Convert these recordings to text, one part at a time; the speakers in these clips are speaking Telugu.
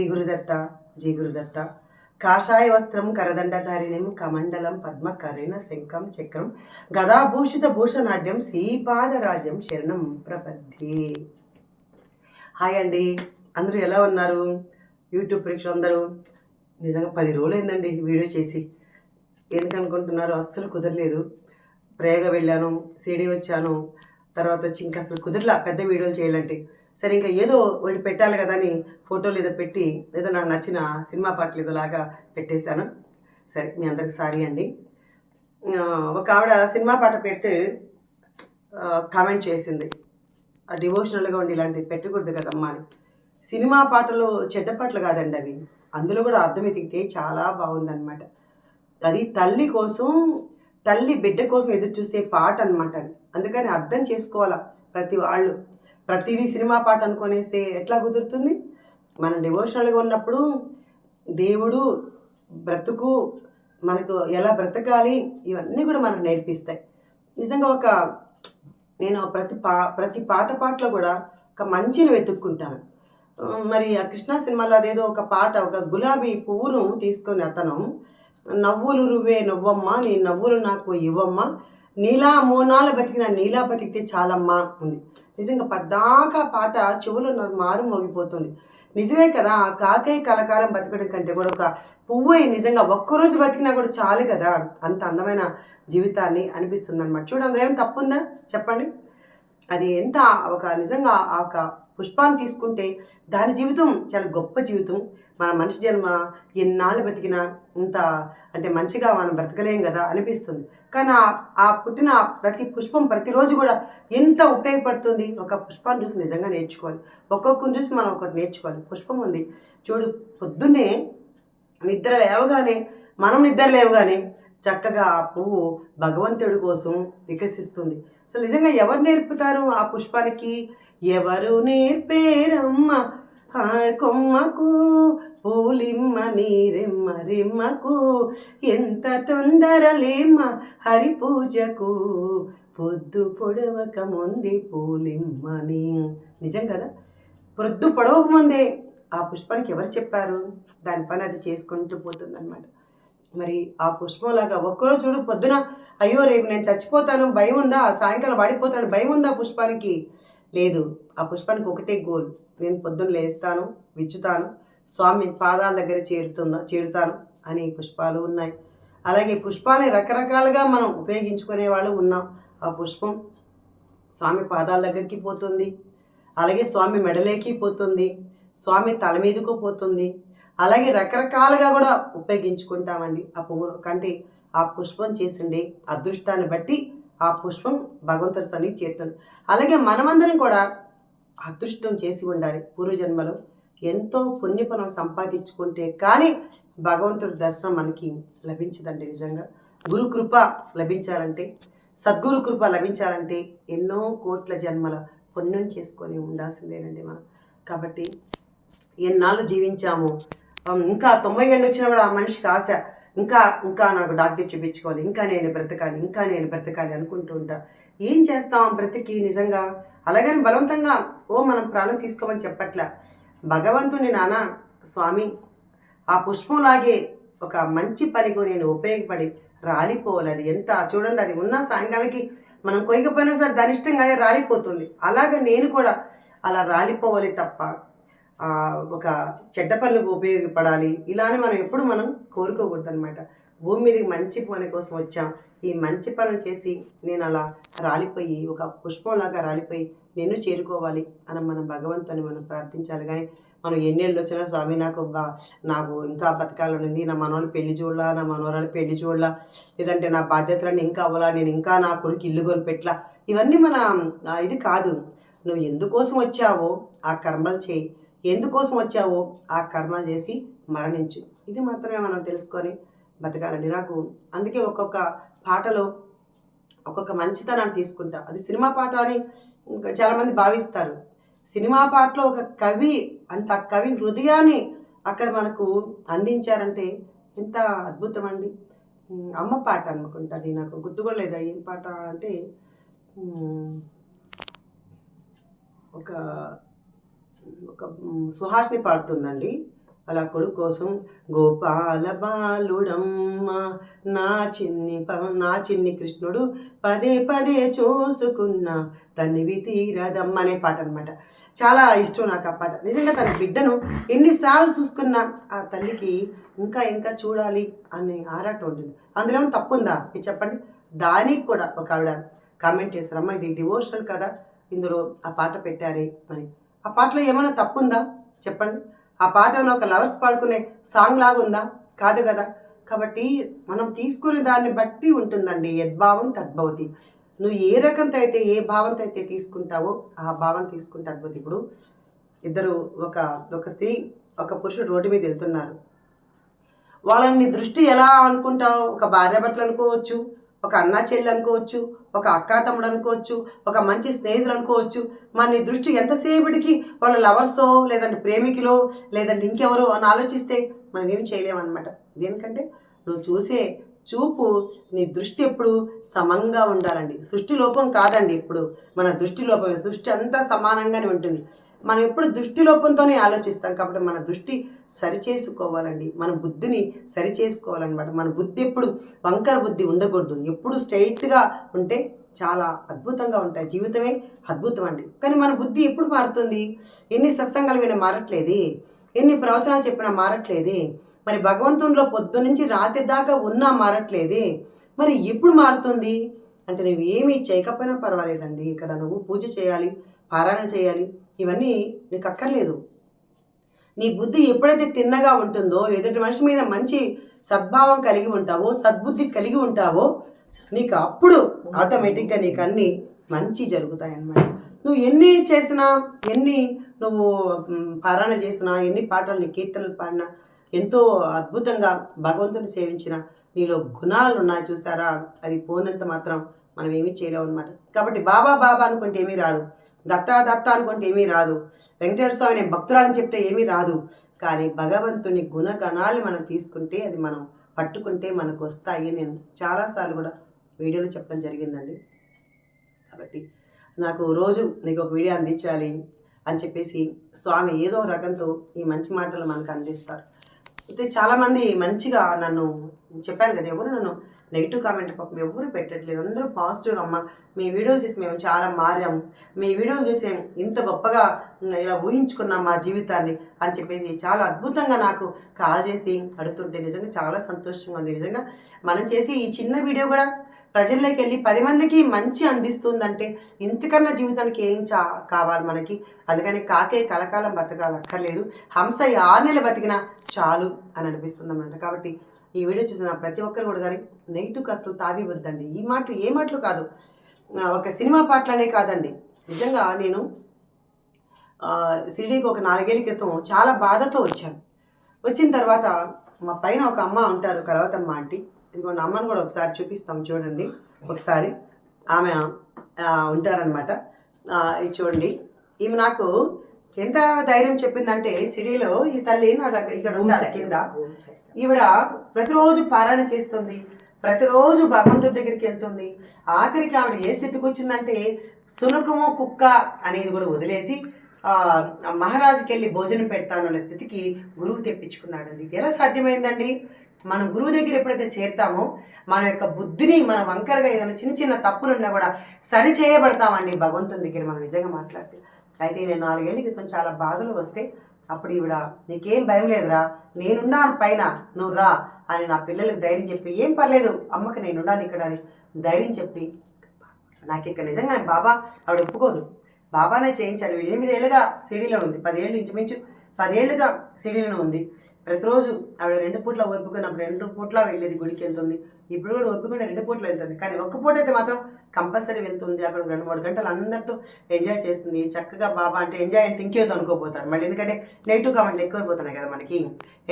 శ్రీ గురుదత్త జీ గురుదత్త కాషాయ వస్త్రం కరదండధారిణిం కమండలం పద్మకరేణ శంఖం చక్రం గదాభూషిత భూషణాడ్యం శ్రీపాదరాజ్యం శరణం ప్రపద్ధి హాయ్ అండి. అందరూ ఎలా ఉన్నారు? యూట్యూబ్ ప్రేక్షకులు అందరూ నిజంగా పది రోజులు వీడియో చేసి. ఎందుకనుకుంటున్నారు అస్సలు కుదరలేదు. ప్రయోగ వెళ్ళాను సిడి వచ్చాను. తర్వాత వచ్చి ఇంకా అసలు కుదరలా పెద్ద వీడియోలు చేయాలంటే. సరే ఇంకా ఏదో ఒకటి పెట్టాలి కదా అని ఫోటోలు ఏదో పెట్టి ఏదో నాకు నచ్చిన సినిమా పాటలు ఏదోలాగా పెట్టేశాను. సరే మీ అందరికి సారీ అండి. ఒక ఆవిడ సినిమా పాట పెడితే కామెంట్ చేసింది. ఆ డివోషనల్గా ఉండి ఇలాంటివి పెట్టకూడదు కదమ్మా అని. సినిమా పాటలు చెడ్డ పాటలు కాదండి అవి. అందులో కూడా అర్థం ఎతికితే చాలా బాగుందన్నమాట. అది తల్లి కోసం తల్లి బిడ్డ కోసం ఎదురు చూసే పాట అనమాట అది. అందుకని అర్థం చేసుకోవాలా ప్రతి వాళ్ళు. ప్రతిదీ సినిమా పాట అనుకునేస్తే ఎట్లా కుదురుతుంది? మనం డివోషనల్గా ఉన్నప్పుడు దేవుడు బ్రతుకు మనకు ఎలా బ్రతకాలి? ఇవన్నీ కూడా మనకు నేర్పిస్తాయి. నిజంగా ఒక నేను ప్రతి పా ప్రతి పాట పాటలో కూడా ఒక మంచిని వెతుక్కుంటాను. మరి ఆ కృష్ణ సినిమాలో అదేదో ఒక పాట ఒక గులాబీ పువ్వును తీసుకొని అతను నవ్వులు రువ్వే నవ్వమ్మ నీ నవ్వులు నాకు ఇవ్వమ్మ నీలా మూనాలు బతికిన నీలా బతికితే చాలమ్మా ఉంది నిజంగా పద్దాకా పాట చెవులు నాకు మారు మోగిపోతుంది. నిజమే కదా ఆ కాకయ్య కలకాలం బతకడం కంటే కూడా ఒక పువ్వు అయి నిజంగా ఒక్కరోజు బతికినా కూడా చాలు కదా? అంత అందమైన జీవితాన్ని అనిపిస్తుంది అనమాట చూడండి అందులో ఏం తప్పుందా? చెప్పండి. అది ఎంత ఒక నిజంగా ఆ ఒక పుష్పాన్ని తీసుకుంటే దాని జీవితం చాలా గొప్ప జీవితం. మన మనిషి జన్మ ఎన్నాళ్ళు బతికినా ఇంత అంటే మంచిగా మనం బ్రతకలేం కదా అనిపిస్తుంది. కానీ ఆ- ఆ పుట్టిన ప్రతి పుష్పం ప్రతిరోజు కూడా ఎంత ఉపయోగపడుతుంది? ఒక పుష్పాన్ని చూసి నిజంగా నేర్చుకోవాలి. ఒక్కొక్కరిని చూసి మనం ఒకటి నేర్చుకోవాలి. పుష్పం ఉంది. చూడు పొద్దున్నే నిద్ర లేవగానే మనం నిద్ర లేవగానే చక్కగా ఆ పువ్వు భగవంతుడి కోసం వికసిస్తుంది. అసలు నిజంగా ఎవరు నేర్పుతారు ఆ పుష్పానికి? ఎవరు నేర్పేరమ్మ? ఆ కొమ్మకు పూలిమ్మ నీరెమ్మ రెమ్మకు ఎంత తొందరలేమ్మ హరి పూజకు పొద్దు పొడవక ముందే పూలిమ్మని నిజం కదా? పొద్దు పొడవక ముందే ఆ పుష్పానికి ఎవరు చెప్పారు? దాని పని అది చేసుకుంటూ పోతుందన్నమాట. మరి ఆ పుష్పంలాగా ఒక్కరోజు చూడు పొద్దున అయ్యో రేపు నేను చచ్చిపోతాను భయం ఉందా సాయంకాలం వాడిపోతాను భయం ఉందా పుష్పానికి? లేదు ఆ పుష్పానికి ఒకటే గోల్. నేను పొద్దున్న లేస్తాను విచ్చుతాను స్వామి పాదాల దగ్గర చేరుతున్నా చేరుతాను అని పుష్పాలు ఉన్నాయి. అలాగే పుష్పాలని రకరకాలుగా మనం ఉపయోగించుకునే వాళ్ళు ఉన్నాం. ఆ పుష్పం స్వామి పాదాల దగ్గరికి పోతుంది. అలాగే స్వామి మెడలేకి పోతుంది. స్వామి తల మీదకు పోతుంది. అలాగే రకరకాలుగా కూడా ఉపయోగించుకుంటామండి. ఆ పువ్వు కంటే ఆ పుష్పం చేసిండే అదృష్టాన్ని బట్టి ఆ పుష్పం భగవంతుడి సన్నిధి చేరుతుంది. అలాగే మనమందరం కూడా అదృష్టం చేసి ఉండాలి పూర్వజన్మలో. ఎంతో పుణ్యఫలం సంపాదించుకుంటే కానీ భగవంతుడి దర్శనం మనకి లభించదండి నిజంగా. గురు కృప లభించాలంటే సద్గురు కృప లభించాలంటే ఎన్నో కోట్ల జన్మల పుణ్యం చేసుకొని ఉండాల్సిందేనండి మనం. కాబట్టి ఎన్నాళ్ళు జీవించాము? ఇంకా తొంభై ఏళ్ళు వచ్చినా కూడా ఆ మనిషికి ఆశ ఇంకా ఇంకా నాకు డాక్టర్ చూపించుకోవాలి ఇంకా నేను బ్రతకాలి ఇంకా నేను బ్రతకాలి అనుకుంటూ ఉంటా. ఏం చేస్తాం బ్రతికి నిజంగా? అలాగని బలవంతంగా ఓ మనం ప్రాణం తీసుకోమని చెప్పట్లా. భగవంతుని నాన్న స్వామి ఆ పుష్పంలాగే ఒక మంచి పనికి నేను ఉపయోగపడి రాలిపోవాలి. అది ఎంత చూడండి అది ఉన్న సాయంకాలానికి మనం కొయ్యకపోయినా సరే దాని ఇష్టంగానే రాలిపోతుంది. అలాగ నేను కూడా అలా రాలిపోవాలి తప్ప ఒక చెడ్డ పనులకు ఉపయోగపడాలి. ఇలా అని మనం ఎప్పుడు మనం కోరుకోకూడదు అనమాట భూమి మీదకి మంచి పని కోసం వచ్చాం. ఈ మంచి పనులు చేసి నేను అలా రాలిపోయి ఒక పుష్పంలాగా రాలిపోయి నిన్ను చేరుకోవాలి అని మనం భగవంతుని మనం ప్రార్థించాలి. కానీ మనం ఎన్నేళ్ళు వచ్చినా స్వామి నాకు బా నాకు ఇంకా బతకాలు ఉంది. నా మనవాళ్ళు పెళ్ళి చూడలా నా మనవరాలు పెళ్ళి చూడలా. లేదంటే నా బాధ్యతలన్నీ ఇంకా అవ్వాలా నేను ఇంకా నా కొడుకు ఇల్లు కొనిపెట్టలా ఇవన్నీ మన ఇది కాదు. నువ్వు ఎందుకోసం వచ్చావో ఆ కర్మలు చేయి. ఎందుకోసం వచ్చావో ఆ కర్మ చేసి మరణించు. ఇది మాత్రమే మనం తెలుసుకొని బతకాలండి. నాకు అందుకే ఒక్కొక్క పాటలో ఒక్కొక్క మంచితనాన్ని తీసుకుంటా. అది సినిమా పాట అని ఇంకా చాలామంది భావిస్తారు. సినిమా పాటలో ఒక కవి అంత కవి హృదయాన్ని అక్కడ మనకు అందించారంటే ఎంత అద్భుతం అండి. అమ్మ పాట అనుకుంటా అది నాకు గుర్తుకోలేదు ఏం పాట అంటే ఒక ఒక మ్, పాడుతుందండి. అలా కొడుకు కోసం గోపాల బాలుడమ్మ నా చిన్ని ప- నా చిన్ని కృష్ణుడు పదే పదే చూసుకున్న తనివి తీరదమ్మ అనే పాట అనమాట చాలా ఇష్టం నాకు ఆ పాట. నిజంగా తన బిడ్డను ఎన్నిసార్లు చూసుకున్న ఆ తల్లికి ఇంకా ఇంకా చూడాలి అనే ఆరాటం ఉంటుంది. అందులో ఏమైనా తప్పు ఉందా? మీరు చెప్పండి. దానికి కూడా ఒక ఆవిడ కామెంట్ చేశారు. ఇది డివోషనల్ కదా ఇందులో ఆ పాట పెట్టారే అని. ఆ పాటలో ఏమైనా తప్పు ఉందా చెప్పండి. ఆ పాట ఒక లవర్స్ పాడుకునే సాంగ్ లాగా ఉందా కాదు కదా. కాబట్టి మనం తీసుకునే దాన్ని బట్టి ఉంటుందండి యద్భావం తద్భవతి నువ్వు ఏ రకంతో అయితే ఏ భావంతో అయితే తీసుకుంటావో ఆ భావం తీసుకుంటే అద్భుతం. ఇప్పుడు ఇద్దరు ఒక ఒక స్త్రీ ఒక పురుషుడు రోడ్డు మీద వెళ్తున్నారు. వాళ్ళని దృష్టి ఎలా అనుకుంటావు? ఒక భార్య భర్తలు అనుకోవచ్చు ఒక అన్న చెల్లి అనుకోవచ్చు ఒక అక్క తమ్ముడు అనుకోవచ్చు ఒక మంచి స్నేహితులు అనుకోవచ్చు. మన నీ దృష్టి ఎంతసేపటికి వాళ్ళ లవర్సో లేదంటే ప్రేమికులో లేదంటే ఇంకెవరో అని ఆలోచిస్తే మనం ఏం చేయలేమన్నమాట. దేనికంటే నువ్వు చూసే చూపు నీ దృష్టి ఎప్పుడు సమంగా ఉండాలండి. సృష్టి లోపం కాదండి ఇప్పుడు మన దృష్టి లోపమే. దృష్టి అంతా సమానంగానే ఉంటుంది. మనం ఎప్పుడు దృష్టి లోపంతోనే ఆలోచిస్తాం కాబట్టి మన దృష్టి సరిచేసుకోవాలండి. మన బుద్ధిని సరిచేసుకోవాలన్నమాట. మన బుద్ధి ఎప్పుడు వంకర బుద్ధి ఉండకూడదు. ఎప్పుడు స్ట్రైట్గా ఉంటే చాలా అద్భుతంగా ఉంటాయి. జీవితమే అద్భుతం అండి కానీ మన బుద్ధి ఎప్పుడు మారుతుంది? ఎన్ని సత్సంగాలు విన మారట్లేదే? ఎన్ని ప్రవచనాలు చెప్పినా మారట్లేదే? మరి భగవంతునిలో పొద్దు నుంచి రాత్రి దాకా ఉన్నా మారట్లేదే? మరి ఎప్పుడు మారుతుంది? అంటే నువ్వు ఏమీ చేయకపోయినా పర్వాలేదండి. ఇక్కడ నువ్వు పూజ చేయాలి పారాయణ చేయాలి ఇవన్నీ నీకు అక్కర్లేదు నీ బుద్ధి ఎప్పుడైతే తిన్నగా ఉంటుందో ఎదుటి మనిషి మీద మంచి సద్భావం కలిగి ఉంటావో సద్బుద్ధి కలిగి ఉంటావో నీకు అప్పుడు ఆటోమేటిక్గా నీకు అన్నీ మంచి జరుగుతాయి అన్నమాట నువ్వు ఎన్ని చేసినా ఎన్ని నువ్వు పారాయణ చేసినా ఎన్ని పాటలు నీ కీర్తనలు పాడినా ఎంతో అద్భుతంగా భగవంతుని సేవించిన నీలో గుణాలు ఉన్నాయి చూసారా? అది పోనంత మాత్రం మనం ఏమీ చేయలేము అనమాట కాబట్టి బాబా బాబా అనుకుంటే ఏమీ రాదు. దత్తా దత్త అనుకుంటే ఏమీ రాదు. వెంకటేశ్వర అనే భక్తురాలని చెప్తే ఏమీ రాదు. కానీ భగవంతుని గుణగణాలు మనం తీసుకుంటే అది మనం పట్టుకుంటే మనకు వస్తాయి నేను చాలాసార్లు కూడా వీడియోలో చెప్పడం జరిగిందండి. కాబట్టి నాకు రోజు నీకు ఒక వీడియో అందించాలి అని చెప్పేసి స్వామి ఏదో రకంతో ఈ మంచి మాటలు మనకు అందిస్తారు. అయితే చాలామంది మంచిగా నన్ను చెప్పాను కదా ఎవరు నన్ను నెగిటివ్ కామెంట్ పాపం ఎవరు పెట్టట్లేదు. అందరూ పాజిటివ్గా అమ్మ మీ వీడియోలు చూసి మేము చాలా మారాము మీ వీడియోలు చూసి ఇంత గొప్పగా ఇలా ఊహించుకున్నాం మా జీవితాన్ని అని చెప్పేసి చాలా అద్భుతంగా నాకు కాల్ చేసి అడుగుతుంటే నిజంగా చాలా సంతోషంగా ఉంది. నిజంగా మనం చేసి ఈ చిన్న వీడియో కూడా ప్రజల్లోకి వెళ్ళి పది మందికి మంచి అందిస్తుందంటే ఇంతకన్నా జీవితానికి ఏం చా కావాలి మనకి? అందుకని కాకే కలకాలం బతకాలి అక్కర్లేదు. హంస ఆరు నెలలు బతికినా చాలు అని అనిపిస్తుంది అన్నమాట కాబట్టి ఈ వీడియో చూసిన ప్రతి ఒక్కరు కూడా కానీ నెగిటివ్కి అసలు తావి వద్దండి ఈ మాటలు ఏ మాటలు కాదు. ఒక సినిమా పాటలనే కాదండి. నిజంగా నేను సిడీకి ఒక నాలుగేళ్ళ క్రితం చాలా బాధతో వచ్చాను. వచ్చిన తర్వాత మా పైన ఒక అమ్మ ఉంటారు కలవతమ్మ ఆంటీ. ఇదిగోండి అమ్మని కూడా ఒకసారి చూపిస్తాం చూడండి. ఒకసారి ఆమె ఉంటారనమాట ఇది చూడండి. ఈమె నాకు ఎంత ధైర్యం చెప్పిందంటే సిడీలో ఈ తల్లి నా దగ్గర ఇక్కడ ఉంటారు కింద. ఈవిడ ప్రతిరోజు పారాయణ చేస్తుంది. ప్రతిరోజు భగవంతుడి దగ్గరికి వెళ్తుంది. ఆఖరికి ఆవిడ ఏ స్థితికి వచ్చిందంటే సునకము కుక్క అనేది కూడా వదిలేసి మహారాజుకి వెళ్ళి భోజనం పెడతాను అనే స్థితికి గురువు తెప్పించుకున్నాడు ఇది ఎలా సాధ్యమైందండి? మనం గురువు దగ్గర ఎప్పుడైతే చేరుతామో మన యొక్క బుద్ధిని మన వంకరగా ఏదైనా చిన్న చిన్న తప్పులు ఉన్నా కూడా సరి చేయబడతామండి. భగవంతుని దగ్గర మనం నిజంగా మాట్లాడితే. అయితే నేను నాలుగేళ్ళ క్రితం చాలా బాధలు వస్తే అప్పుడు ఈవిడ నీకేం భయం లేదురా నేనున్నాను పైన నువ్వు రా అని నా పిల్లలకు ధైర్యం చెప్పి ఏం పర్లేదు అమ్మకి నేనున్నాను ఇక్కడ అని ధైర్యం చెప్పి నాకు ఇక్కడ నిజంగా బాబా ఆవిడ ఒప్పుకోదు. బాబానే చేయించాను. ఎనిమిదేళ్ళుగా సిడీలో ఉంది. పదేళ్ళు ఇంచుమించు పదేళ్ళుగా సిడీలో ఉంది. ప్రతిరోజు ఆవిడ రెండు పూట్ల ఒప్పుకున్నప్పుడు రెండు పూట్ల వెళ్ళేది గుడికి వెళ్తుంది. ఇప్పుడు కూడా ఒప్పుకుంటే రెండు పూట్ల వెళ్తుంది. కానీ ఒక్క పూట అయితే మాత్రం కంపల్సరీ వెళ్తుంది. అక్కడ రెండు మూడు గంటలు అందరితో ఎంజాయ్ చేస్తుంది. చక్కగా బాబా అంటే ఎంజాయ్ అంటే ఇంకేదో అనుకోపోతారు మళ్ళీ ఎందుకంటే నెగిటివ్ కామెంట్లు ఎక్కువైపోతున్నాయి కదా మనకి.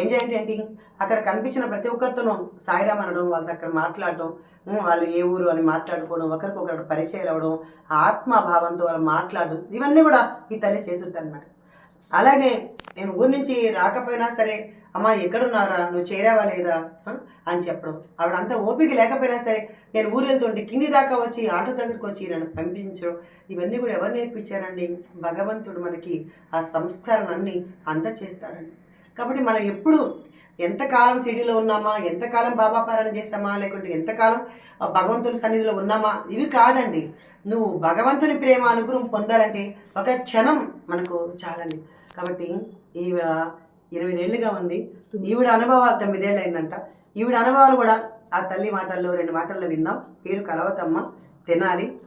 ఎంజాయ్ అంటే ఏంటి? అక్కడ కనిపించిన ప్రతి ఒక్కరితోనూ సాయిరామ్ అనడం వాళ్ళతో అక్కడ మాట్లాడడం వాళ్ళు ఏ ఊరు అని మాట్లాడుకోవడం ఒకరికొకరు పరిచయాలు అవ్వడం ఆత్మభావంతో వాళ్ళు మాట్లాడడం ఇవన్నీ కూడా ఈ తల్లి చేస్తుంది అనమాట అలాగే నేను ఊరి నుంచి రాకపోయినా సరే అమ్మా ఎక్కడున్నారా? నువ్వు చేరావా లేదా? అని చెప్పడం. ఆవిడ అంత ఓపిక లేకపోయినా సరే నేను ఊరు వెళ్తుంటే కింది దాకా వచ్చి ఆటో దగ్గరికి వచ్చి నన్ను పంపించడం. ఇవన్నీ కూడా ఎవరు నేర్పించారండి? భగవంతుడు మనకి ఆ సంస్కారం అన్ని అందచేస్తాడండి. కాబట్టి మనం ఎప్పుడు ఎంతకాలం సిటీలో ఉన్నామా? ఎంతకాలం బాబా పారాయణ చేస్తామా? లేకుంటే ఎంతకాలం ఆ భగవంతుని సన్నిధిలో ఉన్నామా? ఇవి కాదండి. నువ్వు భగవంతుని ప్రేమ అనుగ్రహం పొందాలంటే ఒక క్షణం మనకు చాలండి. కాబట్టి ఈ ఎనిమిదేళ్ళుగా ఉంది. ఈవిడ అనుభవాలు తొమ్మిదేళ్ళు అయిందంట ఈవిడ అనుభవాలు కూడా ఆ తల్లి మాటల్లో రెండు మాటల్లో విందాం పేరు కలవతమ్మ తినాలి.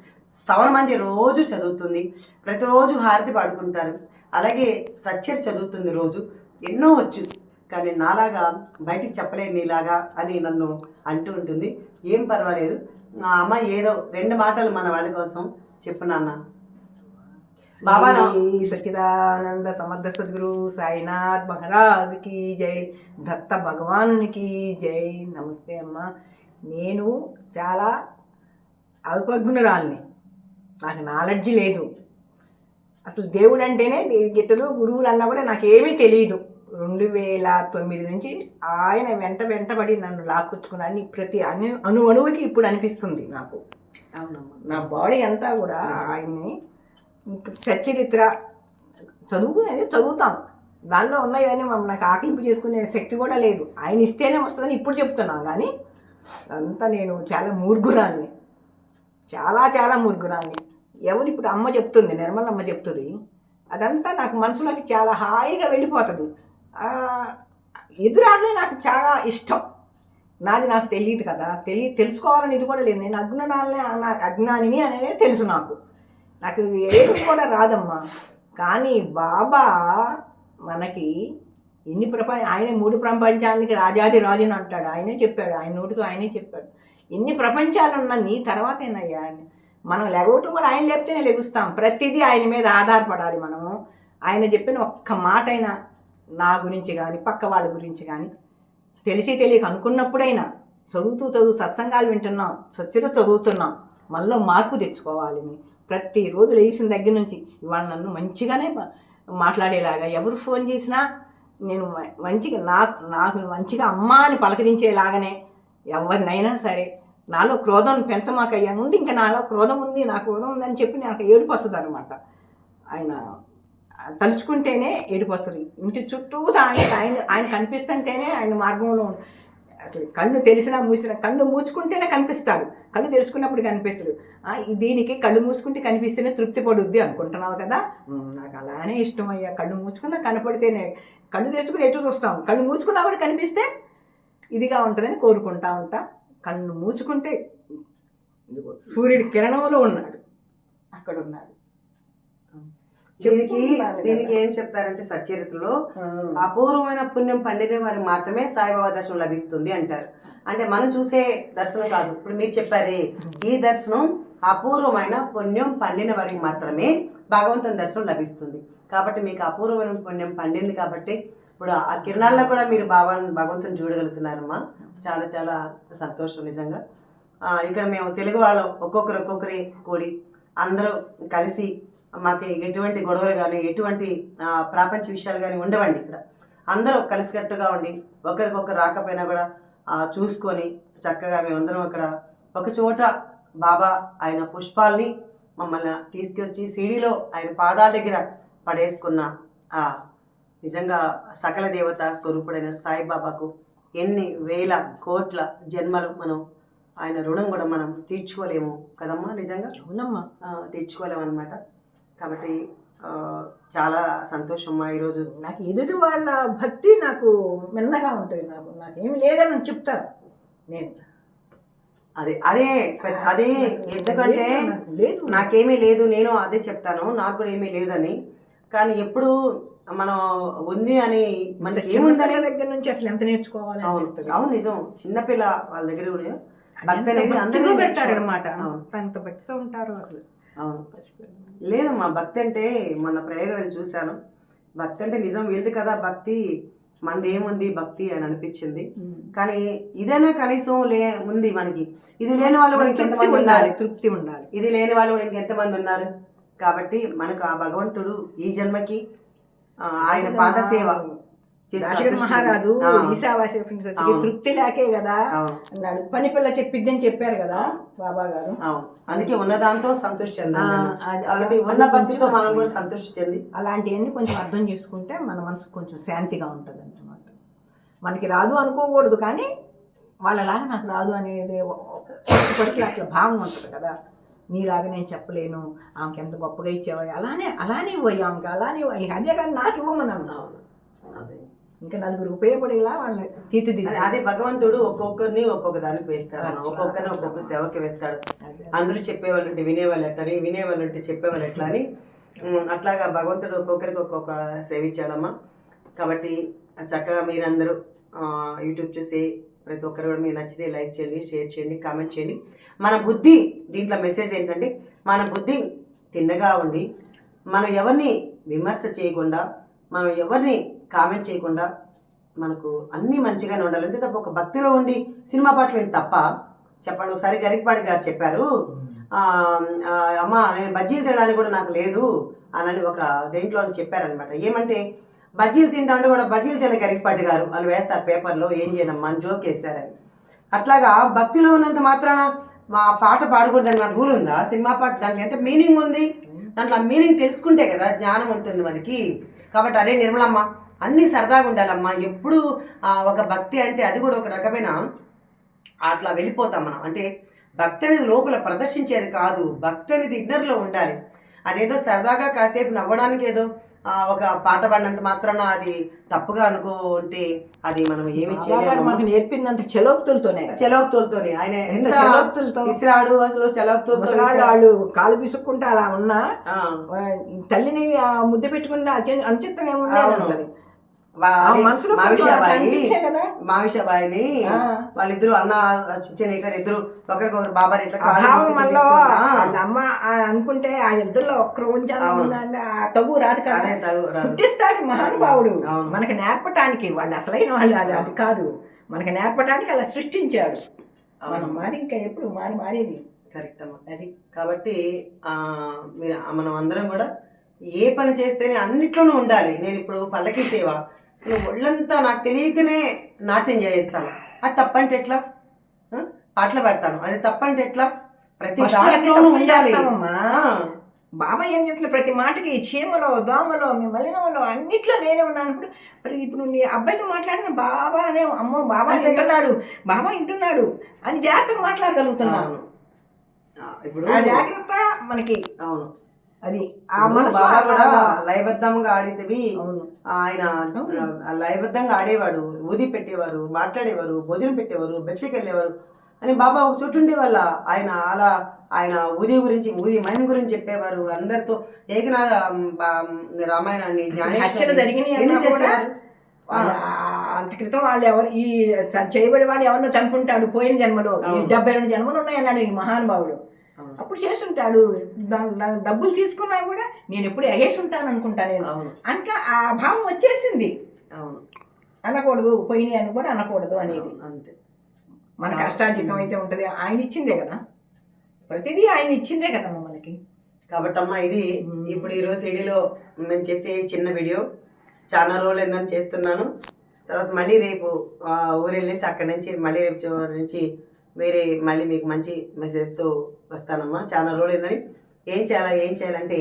స్తవన మంచి రోజు చదువుతుంది. ప్రతిరోజు హారతి పాడుకుంటారు. అలాగే సచ్చర్ చదువుతుంది రోజు. ఎన్నో వచ్చు. కానీ నాలాగా బయటికి చెప్పలేను నీలాగా అని నన్ను అంటూ ఉంటుంది. ఏం పర్వాలేదు. మా అమ్మ ఏదో రెండు మాటలు మన వాళ్ళ కోసం చెప్పు నాన్న. బాబా సచ్చిదానంద సమర్థ సద్గురు సాయినాథ్ మహారాజుకి జై. దత్త భగవానునికి జై. నమస్తే అమ్మ. నేను చాలా అల్పజ్ఞురాల్ని. నాకు నాలెడ్జ్ లేదు. అసలు దేవుడు అంటేనే గిట్టలు గురువులు అన్నా కూడా నాకు ఏమీ తెలియదు రెండు వేల తొమ్మిది నుంచి ఆయన వెంట వెంటబడి నన్ను లాక్కొచ్చుకున్నాడు నీ ప్రతి అణు అణువుకి ఇప్పుడు అనిపిస్తుంది నాకు. అవునమ్మా. నా బాడీ అంతా కూడా ఆయన్ని సచ్చరిత్ర చదువుకునేది చదువుతాం. దానిలో ఉన్నాయని మనం నాకు ఆకలింపు చేసుకునే శక్తి కూడా లేదు. ఆయన ఇస్తేనే వస్తుందని ఇప్పుడు చెప్తున్నాను కానీ అంతా నేను చాలా మూర్ఘురాన్ని చాలా చాలా మూర్ఘురాన్ని ఎవరు ఇప్పుడు అమ్మ చెప్తుంది నిర్మల అమ్మ చెప్తుంది అదంతా నాకు మనసులోకి చాలా హాయిగా వెళ్ళిపోతుంది. ఎదురాడలే నాకు చాలా ఇష్టం. నాది నాకు తెలియదు కదా. తెలియ తెలుసుకోవాలని ఇది కూడా లేదు. నేను అజ్ఞానాలనే అజ్ఞానిని అనేది తెలుసు నాకు. నాకు ఏది కూడా రాదమ్మా. కానీ బాబా మనకి ఎన్ని ప్రపంచ ఆయన మూడు ప్రపంచానికి రాజాది రాజుని అంటాడు. ఆయనే చెప్పాడు. ఆయన నోటితో ఆయనే చెప్పాడు. ఎన్ని ప్రపంచాలు ఉన్నా నీ తర్వాతేనయ్యా ఆయన. మనం లెగవటం కూడా ఆయన లేపితేనే లెగుస్తాం. ప్రతిదీ ఆయన మీద ఆధారపడాలి మనము. ఆయన చెప్పిన ఒక్క మాట అయినా నా గురించి కానీ పక్క వాళ్ళ గురించి కానీ తెలిసి తెలియక అనుకున్నప్పుడైనా చదువుతూ చదువు సత్సంగాలు వింటున్నాం సత్యత చదువుతున్నాం మనలో మార్పు తెచ్చుకోవాలి. ప్రతిరోజు లేచిన దగ్గర నుంచి ఇవాళ నన్ను మంచిగానే మాట్లాడేలాగా ఎవరు ఫోన్ చేసినా నేను మంచిగా నాకు నాకు మంచిగా అమ్మ అని పలకరించేలాగానే ఎవరినైనా సరే నాలో క్రోధం పెంచమాకయ్యా ఉంది ఇంకా నాలో క్రోధం ఉంది నా క్రోధం ఉందని చెప్పి నాకు ఏడుపు వస్తుంది అనమాట ఆయన తలుచుకుంటేనే ఏడుపు వస్తుంది ఇంటి చుట్టూ ఆయన ఆయన ఆయన కనిపిస్తుంటేనే ఆయన మార్గంలో అసలు కన్ను తెలిసినా మూసినా కన్ను మూసుకుంటేనే కనిపిస్తాడు. కళ్ళు తెలుసుకున్నప్పుడు కనిపిస్తాడు. దీనికి కళ్ళు మూసుకుంటే కనిపిస్తేనే తృప్తి పడుద్ది అనుకుంటున్నావు కదా? నాకు అలానే ఇష్టం అయ్యా. కళ్ళు మూసుకున్నా కనపడితేనే కళ్ళు తెరుచుకుని ఎటు చూస్తాం? కళ్ళు మూసుకున్నా కూడా కనిపిస్తే ఇదిగా ఉంటుందని కోరుకుంటా ఉంటా. కన్ను మూసుకుంటే సూర్యుడి కిరణంలో ఉన్నాడు. అక్కడ ఉన్నాడు. దీనికి దీనికి. ఏం చెప్తారంటే సచ్చరిత్రలో ఆ, అపూర్వమైన పుణ్యం పండిన వారికి మాత్రమే సాయిబాబా దర్శనం లభిస్తుంది అంటారు. అంటే మనం చూసే దర్శనం కాదు ఇప్పుడు మీరు చెప్పారే ఈ దర్శనం అపూర్వమైన పుణ్యం పండిన వారికి మాత్రమే భగవంతుని దర్శనం లభిస్తుంది. కాబట్టి మీకు అపూర్వమైన పుణ్యం పండింది కాబట్టి ఇప్పుడు ఆ కిరణాల్లో కూడా మీరు బాబా భగవంతుని చూడగలుగుతున్నారమ్మా. చాలా చాలా సంతోషం నిజంగా. ఇక్కడ మేము తెలుగు వాళ్ళం ఒక్కొక్కరు ఒక్కొక్కరి కూడి అందరూ కలిసి మాకు ఎటువంటి గొడవలు కానీ ఎటువంటి ప్రాపంచ విషయాలు కానీ ఉండవండి ఇక్కడ. అందరూ కలిసికట్టుగా ఉండి ఒకరికొకరు రాకపోయినా కూడా చూసుకొని చక్కగా మేమందరం అక్కడ ఒక చోట బాబా ఆయన పుష్పాల్ని మమ్మల్ని తీసుకొచ్చి సిడిలో ఆయన పాదాల దగ్గర పడేసుకున్న ఆ నిజంగా సకల దేవత స్వరూపుడైన సాయిబాబాకు ఎన్ని వేల కోట్ల జన్మలు మనం ఆయన రుణం కూడా మనం తీర్చుకోలేము కదమ్మా నిజంగా? అవునమ్మా. ఆ, తీర్చుకోలేము అనమాట కాబట్టి చాలా సంతోషమ్మా ఈరోజు నాకు ఎదుటి వాళ్ళ భక్తి నాకు మిన్నగా ఉంటుంది. నాకు నాకేమి లేదని చెప్తాను నేను. అదే అదే అదే ఎందుకంటే నాకేమీ లేదు నేను అదే చెప్తాను. నాకు కూడా ఏమీ లేదని. కానీ ఎప్పుడు మనం ఉంది అని మనకి ఏముందని దగ్గర నుంచి అసలు ఎంత నేర్చుకోవాలి అవును నిజం. చిన్నపిల్ల వాళ్ళ దగ్గర కూడా భక్తి అనేది అందరికీ పెడతారు అనమాట. అంత భక్తితో ఉంటారు అసలు. అవును. లేదమ్మా భక్తి అంటే మన ప్రయోగం వెళ్ళి చూశాను. భక్తి అంటే నిజం వీళ్ళది కదా భక్తి. మనది ఏముంది భక్తి అని అనిపించింది. కానీ ఇదైనా కనీసం లే ఉంది మనకి. ఇది లేని వాళ్ళు కూడా ఇంకెంతమంది ఉన్నారు? తృప్తి ఉండాలి. ఇది లేని వాళ్ళు కూడా ఇంకెంతమంది ఉన్నారు? కాబట్టి మనకు ఆ భగవంతుడు ఈ జన్మకి ఆయన పాదసేవ. మహారాజు. తృప్తి లేకే కదా అన్నాడు. పని పిల్ల చెప్పిద్దని చెప్పారు కదా బాబా గారు. అందుకే సంతృష్టి చెందాలి ఆ, అది- కాబట్టి అది ఉన్న భక్తితో మనం కూడా సంతృష్టి చెంది. అలాంటివన్నీ కొంచెం అర్థం చేసుకుంటే మన మనసు కొంచెం శాంతిగా ఉంటుంది అన్నమాట మనకి రాదు అనుకోకూడదు కానీ వాళ్ళలాగా నాకు రాదు అనేది ఇప్పటికీ అట్లా భావం ఉంటుంది కదా. నీలాగా నేను చెప్పలేను. ఆమెకి ఎంత గొప్పగా ఇచ్చేవా అలానే అలానే ఇవ్వయి ఆమెకి అలానే ఇవ్వాలి అదే కానీ నాకు ఇవ్వమని అన్నా అవును. అదే ఇంకా నలుగురు ఉపయోగపడేలా వాళ్ళని తీర్చిదిద్దాలి. అదే- భగవంతుడు ఒక్కొక్కరిని ఒక్కొక్క దానికి వేస్తాడు. ఒక్కొక్కరిని ఒక్కొక్క సేవకి వేస్తాడు. అదే. అందరూ చెప్పేవాళ్ళు ఉంటే వినేవాళ్ళు ఎట్లని వినేవాళ్ళు ఉంటే చెప్పేవాళ్ళు ఎట్లా అని. అట్లాగా భగవంతుడు ఒక్కొక్కరికి ఒక్కొక్క సేవ ఇచ్చాడమ్మా కాబట్టి చక్కగా మీరందరూ యూట్యూబ్ చూసి ప్రతి ఒక్కరు కూడా మీకు నచ్చితే లైక్ చేయండి షేర్ చేయండి కామెంట్ చేయండి. మన బుద్ధి దీంట్లో మెసేజ్ ఏంటంటే మన బుద్ధి తిన్నగా ఉండి మనం ఎవరిని విమర్శ చేయకుండా మనం ఎవరిని కామెంట్ చేయకుండా మనకు అన్నీ మంచిగానే ఉండాలి. అంతే తప్ప ఒక భక్తిలో ఉండి సినిమా పాటలు ఏంటి తప్ప? చెప్పండి. ఒకసారి గరికపాటి గారు చెప్పారు. అమ్మ నేను బజ్జీలు తినడానికి కూడా నాకు లేదు అని ఒక దేంట్లో చెప్పారనమాట ఏమంటే బజ్జీలు తింటా ఉంటే కూడా బజ్జీలు తిన గరికపాటి గారు. అని వేస్తారు పేపర్లో ఏం చేయనమ్మా అని జోక్ వేస్తారని అట్లాగా భక్తిలో ఉన్నంత మాత్రాన మా పాట పాడకూడదని మన రూల్ ఉందా? సినిమా పాట దాంట్లో ఎంత మీనింగ్ ఉంది? దాంట్లో ఆ మీనింగ్ తెలుసుకుంటే కదా జ్ఞానం ఉంటుంది మనకి. కాబట్టి అరే నిర్మలమ్మ అన్నీ సరదాగా ఉండాలమ్మా. ఎప్పుడు ఒక భక్తి అంటే అది కూడా ఒక రకమైన అట్లా వెళ్ళిపోతాం మనం. అంటే భక్తి అనేది లోపల ప్రదర్శించేది కాదు భక్తి అనేది ఇద్దరిలో ఉండాలి. అదేదో సరదాగా కాసేపు నవ్వడానికి ఏదో ఒక పాట పాడినంత మాత్రాన అది తప్పుగా అనుకుంటే అది మనం ఏమి చేయలేము. మనకు నేర్పిందంత చెలోక్తులతోనే కదా. చెలవక్తులతోని ఆయన ఎంత చెలవక్తులతో ఇసిరాడు అసలు చెలవక్తులతో ముసలాళ్ళు వాళ్ళు కాలు పిసుక్కుంటే అలా ఉన్నా తల్లిని ముద్ద పెట్టుకుంటే అత్య- మావిషాబాయిని. వాళ్ళిద్దరు అన్న చిచ్చనీకర్ ఇద్దరు ఒకరికొకరు బాబాని ఇట్లా అమ్మ అనుకుంటే ఆ ఇద్దరిలో ఒక్కరు తగు రాదు కదా. పుట్టిస్తాడు మహానుభావుడు. మనకి నేర్పటానికి వాళ్ళు అసలైన వాళ్ళు అది కాదు. మనకి నేర్పటానికి అలా సృష్టించాడు. మనం మారి ఇంకా ఎప్పుడు మారి మారేది? కరెక్ట్ అమ్మా. అది కాబట్టి ఆ, మీరు మనం అందరం కూడా ఏ పని చేస్తేనే అన్నిట్లోనూ ఉండాలి. నేను ఇప్పుడు పల్లకి సేవ. అసలు ఒళ్ళంతా నాకు తెలియకనే నాట్యం చేయిస్తాను అది తప్పంటే ఎట్లా? పాటలు పెడతాను. అది తప్పంటే ఎట్లా? ప్రతి దాంట్లోనూ ఉండాలి. చేస్తామమ్మా. ఆ, బాబా ఏం చెప్తున్నా ప్రతి మాటకి చీమలో దోమలో మీ మలినంలో అన్నిట్లో నేనే ఉన్నాను. ఇప్పుడు ఇప్పుడు నీ అబ్బాయితో మాట్లాడిన బాబా అనే అమ్మో బాబా వింటున్నాడు. బాబా వింటున్నాడు అని జాగ్రత్తగా మాట్లాడగలుగుతున్నాను. ఇప్పుడు ఆ జాగ్రత్త మనకి. అవును. అది బాబా కూడా లయబద్ధంగా అవును. ఆయన లయబద్ధంగా ఆడేవాడు ఊది పెట్టేవారు మాట్లాడేవారు భోజనం పెట్టేవారు భిక్షకి వెళ్ళేవారు అని బాబా ఒక చోటు ఉండేవాళ్ళ. ఆయన అలా ఆయన ఊది గురించి ఊది మహిమ గురించి చెప్పేవారు. అందరితో ఏకనా రామాయణాన్ని చేసేవారు. అంత క్రితం వాళ్ళు ఎవరు ఈ చేయబడి వాడు ఎవరినో చంపుంటాడు పోయిన జన్మలో. డెబ్బై రెండు జన్మలు ఉన్నాయన్నాడు ఈ మహానుభావుడు. అప్పుడు చేస్తుంటాడు. డబ్బులు తీసుకున్నా కూడా నేను ఎప్పుడు ఎగేసి ఉంటాను అనుకుంటా నేను. అవును. అంటే ఆ భావం వచ్చేసింది. అవును. అనకూడదు పోయినాయి అని కూడా అనకూడదు అనేది. అంతే. మన కష్టార్జితం అయితే ఉంటుంది. ఆయన ఇచ్చిందే కదా. ప్రతిదీ ఆయన ఇచ్చిందే కదమ్మా మనకి కాబట్టి అమ్మా ఇది. ఇప్పుడు ఈరోజు వీడియోలో మేము చేసే చిన్న వీడియో. చాలా రోజులు ఏందని చేస్తున్నాను. తర్వాత మళ్ళీ రేపు ఊరు వెళ్ళేసి అక్కడి నుంచి మళ్ళీ రేపు నుంచి వేరే మళ్ళీ మీకు మంచి మెసేజ్తో వస్తానమ్మా. చాలా రోజులైందని ఏం చేయాలా ఏం చేయాలంటే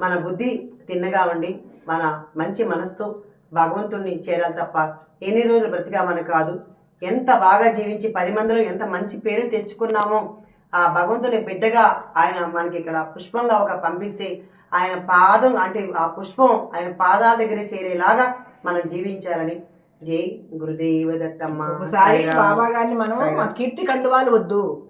మన బుద్ధి తిన్నగా ఉండి మన మంచి మనసుతో భగవంతుణ్ణి చేరాలి తప్ప ఎన్ని రోజులు బ్రతికామని కాదు. ఎంత బాగా జీవించి పది మందిలో ఎంత మంచి పేరు తెచ్చుకున్నామో ఆ భగవంతుని బిడ్డగా ఆయన మనకి ఇక్కడ పుష్పంగా ఒక పంపిస్తే ఆయన పాదం అంటే ఆ పుష్పం ఆయన పాదాల దగ్గర చేరేలాగా మనం జీవించాలని జై గురుదేవ దత్తమ్మ. ఒకసారి. బాబా గారిని మనం. మా కీర్తి కండు వాళ్ళు వద్దు.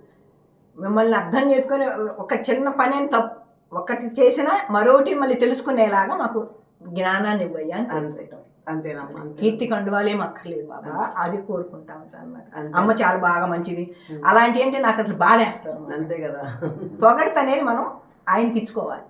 మిమ్మల్ని అర్థం చేసుకొని ఒక చిన్న పని తప్పు. ఒకటి చేసినా మరొకటి మళ్ళీ తెలుసుకునేలాగా మాకు జ్ఞానాన్ని ఇవ్వయ్యా అని అంతే. అంతేనమ్మా అంతే. కీర్తి కండువాలేం అక్కర్లేదు బాబా. అది కోరుకుంటాం అన్నమాట. అంతే. అమ్మ చాలా బాగా మంచిది. అలాంటి ఏంటి నాకు అసలు బాధేస్తారు అంతే కదా. పొగడత అనేది మనం ఆయనకి ఇచ్చుకోవాలి.